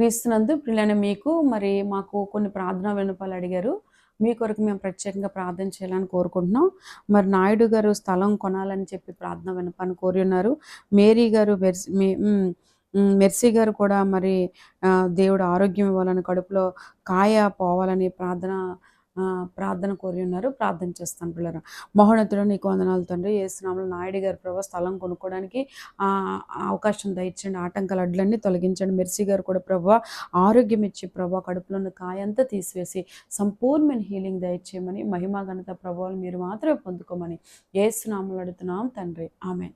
క్రీస్తునందు పిల్లని మీకు మరి మాకు కొన్ని ప్రార్థన వినపాలు అడిగారు. మీ కొరకు మేము ప్రత్యేకంగా ప్రార్థన చేయాలని కోరుకుంటున్నాం. మరి నాయుడు గారు స్థలం కొనాలని చెప్పి ప్రార్థన వినపాన్ని కోరి ఉన్నారు. మేరీ గారు మీ మెర్సీ గారు కూడా మరి దేవుడు ఆరోగ్యం ఇవ్వాలని కడుపులో కాయ పోవాలని ప్రార్థన ప్రార్థన కోరి ఉన్నారు ప్రార్థన చేస్తాను పిల్లరా. మహోన్నతుడు నీకు వందనాలు తండ్రి. ఏసునాములు నాయుడు గారి ప్రభావ స్థలం కొనుక్కోవడానికి అవకాశం దయచండి ఆటంకాలు అడ్లన్నీ తొలగించండి. మెర్సీ గారు కూడా ప్రభావ ఆరోగ్యం ఇచ్చి ప్రభా కడుపులో ఉన్న కాయంతా తీసివేసి సంపూర్ణమైన హీలింగ్ దయచేయమని మహిమా ఘనత ప్రభావాలు మీరు మాత్రమే పొందుకోమని ఏసునాములు అడుగుతున్నాం తండ్రి. ఆమె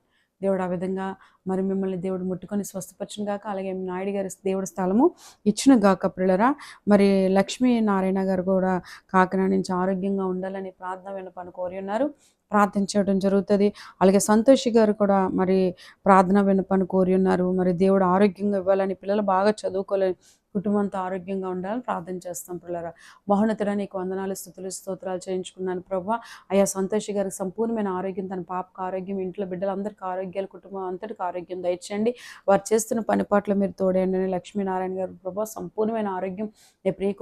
దేవుడు ఆ విధంగా మరి మిమ్మల్ని దేవుడు ముట్టుకొని స్వస్థపరచును గాక అలాగే నాయుడు గారి దేవుడి స్థలము ఇచ్చిన గాక ప్రిలరా మరి లక్ష్మీ నారాయణ గారు కూడా కాకినాడ నుంచి ఆరోగ్యంగా ఉండాలని ప్రార్థన వినపని కోరి ఉన్నారు. ప్రార్థన చేయడం జరుగుతుంది. అలాగే సంతోషి గారు కూడా మరి ప్రార్థన వినపని కోరి ఉన్నారు. మరి దేవుడు ఆరోగ్యంగా ఇవ్వాలని పిల్లలు బాగా చదువుకోలేని కుటుంబంతో ఆరోగ్యంగా ఉండాలని ప్రార్థన చేస్తాం పిల్లరా. మహోన్నతుడ నీకు వందనాలు స్థుతులు స్తోత్రాలు చేయించుకున్నాను ప్రభా. అయ్యా సంతోషి గారికి సంపూర్ణమైన ఆరోగ్యం తన పాపకు ఆరోగ్యం ఇంట్లో బిడ్డలందరికీ ఆరోగ్యాలు కుటుంబం అంతటికి ఆరోగ్యం దయచేయండి. వారు చేస్తున్న పనిపాట్లు మీరు తోడేయండి అని లక్ష్మీనారాయణ గారు ప్రభా సంపూర్ణమైన ఆరోగ్యం. నీ ప్రియ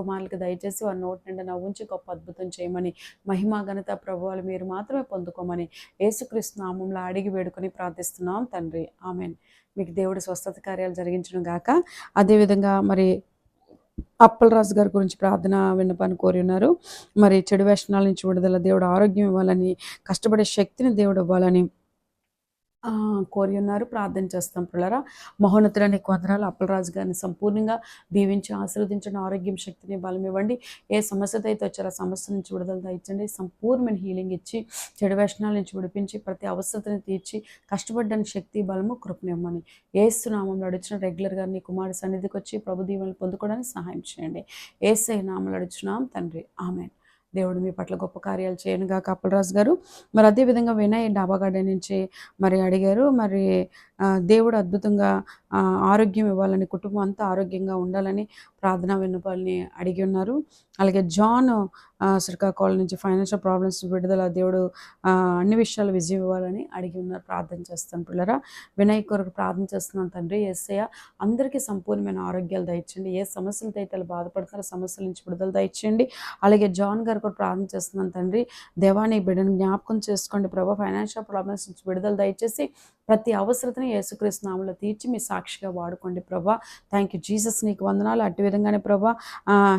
దయచేసి వారి నోటి నిండా నవ్వుంచి గొప్ప అద్భుతం చేయమని మహిమా ఘనత ప్రభువాలు మీరు మాత్రమే పొందుకోమని యేసుక్రీస్తు నామంలో అడిగి వేడుకొని ప్రార్థిస్తున్నాం తండ్రి. ఆమెన్. మీకు దేవుడు స్వస్థత కార్యాలు జరిగించడం గాక. అదేవిధంగా మరి అప్పలరాజు గారి గురించి ప్రార్థన విన్నపాన్ని కోరి ఉన్నారు. మరి చెడు వేషణాల నుంచి విడుదల దేవుడు ఆరోగ్యం ఇవ్వాలని కష్టపడే శక్తిని దేవుడు ఇవ్వాలని కోరి ఉన్నారు ప్రార్థన చేస్తాం పిల్లరా. మహోన్నతుల నీకు వందనాలు అప్పలరాజు గారిని సంపూర్ణంగా దీవించి ఆశీర్వదించండి ఆరోగ్యం శక్తిని బలం ఇవ్వండి. ఏ సమస్యతో అయితే వచ్చారో ఆ సమస్య నుంచి విడుదల దయచండి సంపూర్ణమైన హీలింగ్ ఇచ్చి చెడు వ్యసనాల నుంచి విడిపించి ప్రతి అవసరతని తీర్చి కష్టపడ్డానికి శక్తి బలము కృపనివ్వమని ఏసునామంలో అడిచిన రెగ్యులర్గా నీ కుమారుడి సన్నిధికి వచ్చి ప్రభు దీవెనలు పొందుకోవడానికి సహాయం చేయండి. ఏసై నామంలో అడుచున్నాం తండ్రి ఆమె దేవుడు మీ పట్ల గొప్ప కార్యాలు చేయనుగా కప్పలరాజు గారు. మరి అదేవిధంగా వినయ్ డాబా గార్డెన్ నుంచి మరి అడిగారు. మరి ఆ, దేవుడు అద్భుతంగా ఆ, ఆరోగ్యం ఇవ్వాలని కుటుంబం అంతా ఆరోగ్యంగా ఉండాలని ప్రార్థనా విన్నపాలని అడిగి ఉన్నారు. అలాగే జాన్ శ్రీకాకుళం నుంచి ఫైనాన్షియల్ ప్రాబ్లమ్స్ విడుదల దేవుడు అన్ని విషయాలు విజయం ఇవ్వాలని అడిగి ఉన్నారు ప్రార్థన చేస్తాను పిల్లరా. వినయ్ కొరకు ప్రార్థన చేస్తున్నాను తండ్రి ఎస్ఐ అందరికీ సంపూర్ణమైన ఆరోగ్యాలు దయచేయండి. ఏ సమస్యలతో అయితే వాళ్ళు బాధపడుతున్నారో సమస్యల నుంచి విడుదల దయచేయండి. అలాగే జాన్ గారు కూడా ప్రార్థన చేస్తున్నాను తండ్రి. దేవాని బిడ్డను జ్ఞాపకం చేసుకోండి ప్రభా. ఫైనాన్షియల్ ప్రాబ్లమ్స్ నుంచి విడుదల దయచేసి ప్రతి అవసరతని యేసుక్రీస్తు నామంలో తీర్చి మీ సాక్షిగా వాడుకోండి ప్రభా. థ్యాంక్ యూ జీసస్ నీకు వందనాలు. అట్టి విధంగానే ప్రభా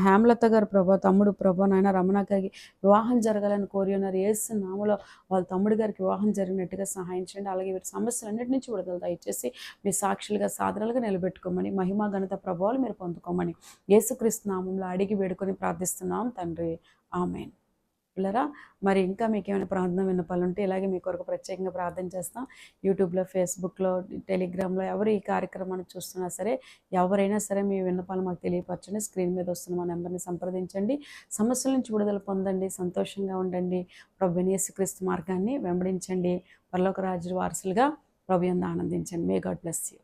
హేమలత గారు ప్రభా తమ్ముడు ప్రభా నాయన రమణ గారికి వివాహం జరగాలని కోరి ఉన్నారు ఏసు నామలో వాళ్ళ తమ్ముడు గారికి వివాహం జరిగినట్టుగా సహాయం చేయండి. అలాగే వీరి సమస్యలన్నిటి నుంచి విడుదల దయచేసి మీ సాక్షులుగా సాధనలుగా నిలబెట్టుకోమని మహిమా ఘనత ప్రభావాలు మీరు పొందుకోమని యేసుక్రీస్తు నామంలో అడిగి వేడుకొని ప్రార్థిస్తున్నాం తండ్రి. ఆమెన్. పిల్లరా మరి ఇంకా మీకు ఏమైనా ప్రార్థన విన్నపాలు ఉంటే ఇలాగే మీ కొరకు ప్రత్యేకంగా ప్రార్థన చేస్తాం. యూట్యూబ్లో ఫేస్బుక్లో టెలిగ్రామ్లో ఎవరు ఈ కార్యక్రమాన్ని చూస్తున్నా సరే ఎవరైనా సరే మీ విన్నపాలు మాకు తెలియపరచండి. స్క్రీన్ మీద వస్తున్న మా నెంబర్ని సంప్రదించండి. సమస్యల నుంచి విడుదల పొందండి. సంతోషంగా ఉండండి. ప్రభు క్రీస్తు మార్గాన్ని వెంబడించండి. పర్లోక రాజు వారసులుగా ప్రభు ఆనందించండి. May God bless you